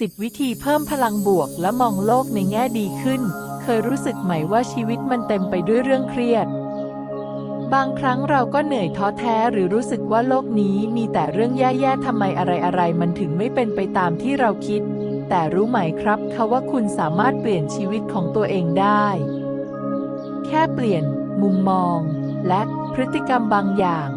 10 วิธีเพิ่มพลังบวกและมองโลกในแง่ดีขึ้น เคยรู้สึกไหมว่าชีวิตมันเต็มไปด้วยเรื่องเครียด บางครั้งเราก็เหนื่อยท้อแท้หรือรู้สึกว่าโลกนี้มีแต่เรื่องแย่ๆทำไมอะไรๆ มันถึงไม่เป็นไปตามที่เราคิด แต่รู้ไหมครับคะว่าคุณสามารถเปลี่ยนชีวิตของตัวเองได้ แค่เปลี่ยน มุมมอง และพฤติกรรมบางอย่าง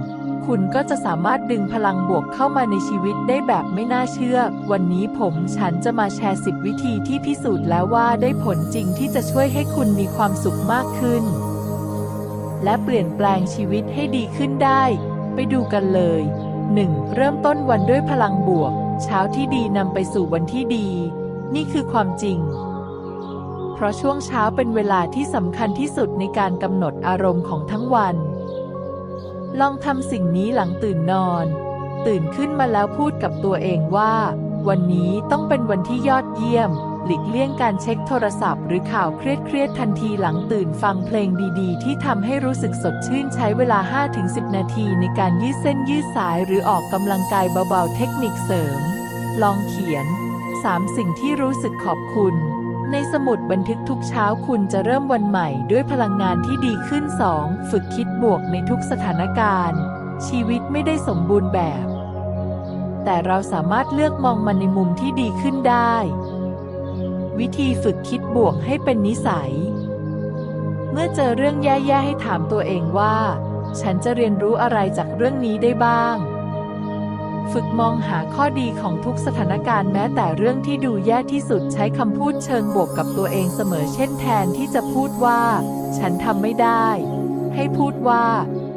คุณก็จะสามารถดึงพลังบวกเข้ามาในชีวิตได้แบบไม่น่าเชื่อ วันนี้ผมฉันจะมาแชร์ 10 วิธีที่พิสูจน์แล้วว่าได้ผลจริงที่จะช่วยให้คุณมีความสุขมากขึ้น และเปลี่ยนแปลงชีวิตให้ดีขึ้นได้ ไปดูกันเลย 1. เริ่มต้นวันด้วยพลังบวก เช้าที่ดีนำไปสู่วันที่ดี นี่คือความจริงเพราะช่วงเช้าเป็นเวลาที่สำคัญที่สุดในการกำหนดอารมณ์ของทั้งวัน ลองทำสิ่งนี้หลังตื่นนอน ตื่นขึ้นมาแล้วพูดกับตัวเองว่า วันนี้ต้องเป็นวันที่ยอดเยี่ยม หลีกเลี่ยงการเช็คโทรศัพท์ หรือข่าวเครียดๆทันทีหลังตื่นฟังเพลงดีๆ ที่ทำให้รู้สึกสดชื่นใช้เวลา 5-10 นาทีในการยืดเส้นยืดสายหรือออกกำลังกายเบาๆเทคนิคเสริม ลองเขียน 3 สิ่งที่รู้สึกขอบคุณ ในสมุดบันทึกทุกเช้าคุณจะเริ่มวันใหม่ด้วยพลังงานที่ดีขึ้น 2. ฝึกคิดบวกในทุกสถานการณ์ ชีวิตไม่ได้สมบูรณ์แบบ แต่เราสามารถเลือกมองมันในมุมที่ดีขึ้นได้ วิธีฝึกคิดบวกให้เป็นนิสัย เมื่อเจอเรื่องแย่ๆให้ถามตัวเองว่า ฉันจะเรียนรู้อะไรจากเรื่องนี้ได้บ้าง ฝึกมองหาข้อดีของทุกสถานการณ์แม้แต่เรื่องที่ดูแย่ที่สุดใช้คำพูดเชิงบวกกับตัวเองเสมอเช่นแทนที่จะพูดว่า ฉันทำไม่ได้ ให้พูดว่า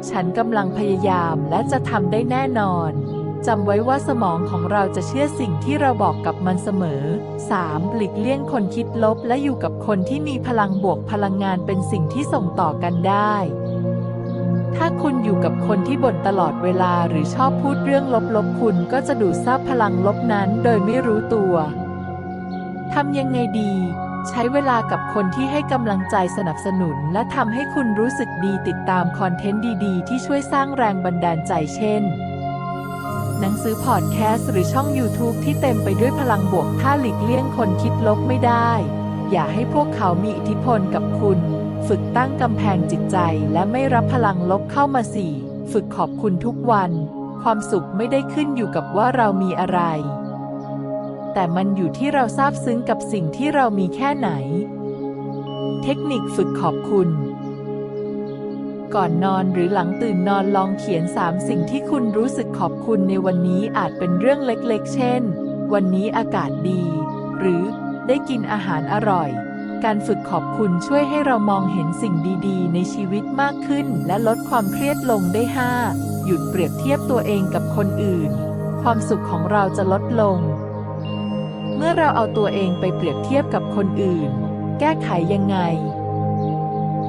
ฉันกำลังพยายามและจะทำได้แน่นอนจำไว้ว่าสมองของเราจะเชื่อสิ่งที่เราบอกกับมันเสมอ 3. หลีกเลี่ยงคนคิดลบและอยู่กับคนที่มีพลังบวกพลังงานเป็นสิ่งที่ส่งต่อกันได้ ถ้าคุณอยู่กับคนที่บ่นตลอดเวลาหรือชอบพูดเรื่องลบๆ คุณก็จะดูดซับพลังลบนั้นโดยไม่รู้ตัวทำยังไงดี ใช้เวลากับคนที่ให้กำลังใจสนับสนุน และทำให้คุณรู้สึกดีติดตามคอนเทนต์ดีๆ ที่ช่วยสร้างแรงบันดาลใจเช่น หนังสือพอดแคสต์หรือช่อง YouTube ที่เต็มไปด้วยพลังบวกถ้าหลีกเลี่ยงคนคิดลบไม่ได้ อย่าให้พวกเขามีอิทธิพลกับคุณ ฝึกตั้งกำแพงจิตใจและไม่รับพลังลบเข้ามาสี่ฝึกขอบคุณทุกวัน ความสุขไม่ได้ขึ้นอยู่กับว่าเรามีอะไร แต่มันอยู่ที่เราซาบซึ้งกับสิ่งที่เรามีแค่ไหน เทคนิคฝึกขอบคุณ ก่อนนอนหรือหลังตื่นนอนลองเขียน 3 สิ่งที่คุณรู้สึกขอบคุณในวันนี้อาจเป็นเรื่องเล็กๆ เช่น วันนี้อากาศดี หรือได้กินอาหารอร่อย การฝึกขอบคุณช่วยให้เรามองเห็นสิ่งดีๆ ในชีวิตมากขึ้น และลดความเครียดลงได้ 5. หยุดเปรียบเทียบตัวเองกับคนอื่น ความสุขของเราจะลดลง เมื่อเราเอาตัวเองไปเปรียบเทียบกับคนอื่น แก้ไขยังไง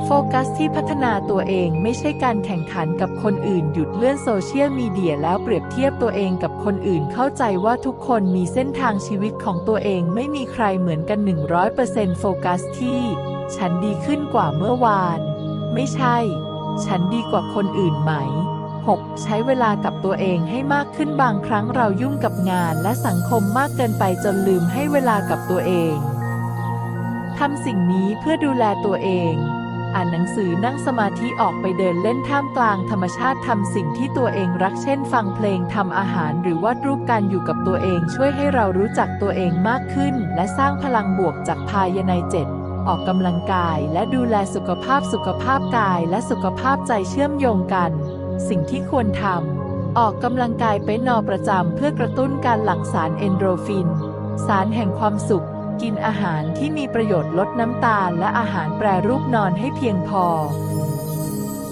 โฟกัสที่พัฒนาตัวเองไม่ใช่การแข่งขันกับคนอื่นหยุดเลื่อนโซเชียลมีเดียแล้วเปรียบเทียบตัวเองกับคนอื่นเข้าใจว่าทุกคนมีเส้นทางชีวิตของตัวเองไม่มีใครเหมือนกัน 100%โฟกัสที่ ฉันดีขึ้นกว่าเมื่อวาน ไม่ใช่ ฉันดีกว่าคนอื่นไหม 6. ใช้เวลากับตัวเองให้มากขึ้นบางครั้งเรายุ่งกับงานและสังคมมากเกินไปจนลืมให้เวลากับตัวเองทำสิ่งนี้เพื่อดูแลตัวเอง อ่านหนังสือนั่งสมาธิออกไปเดินเล่นท่ามกลางธรรมชาติทำสิ่งที่ตัวเองรักเช่น ฟังเพลงทำอาหาร หรือวาดรูปการอยู่กับตัวเอง ช่วยให้เรารู้จักตัวเองมากขึ้น และสร้างพลังบวกจากภายในเจ็ดออกกำลังกายและดูแลสุขภาพสุขภาพกายและสุขภาพใจเชื่อมโยงกัน สิ่งที่ควรทำออกกำลังกายเป็นนอประจำเพื่อกระตุ้นการหลั่งสารเอนโดรฟิน สารแห่งความสุข กินอาหารที่มีประโยชน์ลดน้ำตาลและอาหารแปรรูปนอนให้เพียงพอ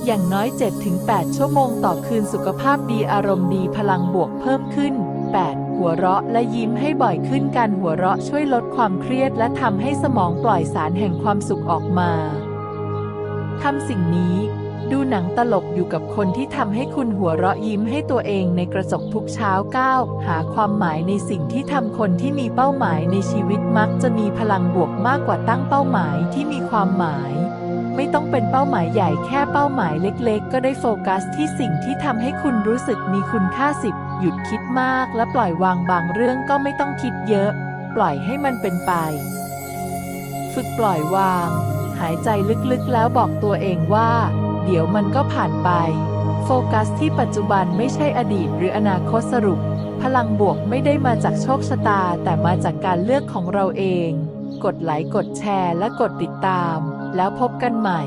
อย่างน้อย 7-8 ชั่วโมงต่อคืนสุขภาพดีอารมณ์ดีพลังบวกเพิ่มขึ้น 8. หัวเราะและยิ้มให้บ่อยขึ้นการหัวเราะช่วยลดความเครียดและทำให้สมองปล่อยสารแห่งความสุขออกมาทำสิ่งนี้ ดูหนังตลกอยู่กับคนที่ทำให้คุณหัวเราะยิ้มให้ตัวเองในกระจกทุกเช้าก้าวหาความหมายในสิ่งที่ทำคนที่มีเป้าหมายในชีวิตมักจะมีพลังบวกมากกว่าตั้งเป้าหมายที่มีความหมาย ไม่ต้องเป็นเป้าหมายใหญ่แค่เป้าหมายเล็กๆ ก็ได้โฟกัสที่สิ่งที่ทำให้คุณรู้สึกมีคุณค่าสิบหยุดคิดมากและปล่อยวางบางเรื่องก็ไม่ต้องคิดเยอะ ปล่อยให้มันเป็นไป ฝึกปล่อยวาง หายใจลึกๆแล้วบอกตัวเองว่า เดี๋ยวมันก็ผ่านไป โฟกัสที่ปัจจุบันไม่ใช่อดีตหรืออนาคตสรุป พลังบวกไม่ได้มาจากโชคชะตา แต่มาจากการเลือกของเราเอง กดไลค์กดแชร์และกดติดตาม แล้วพบกันใหม่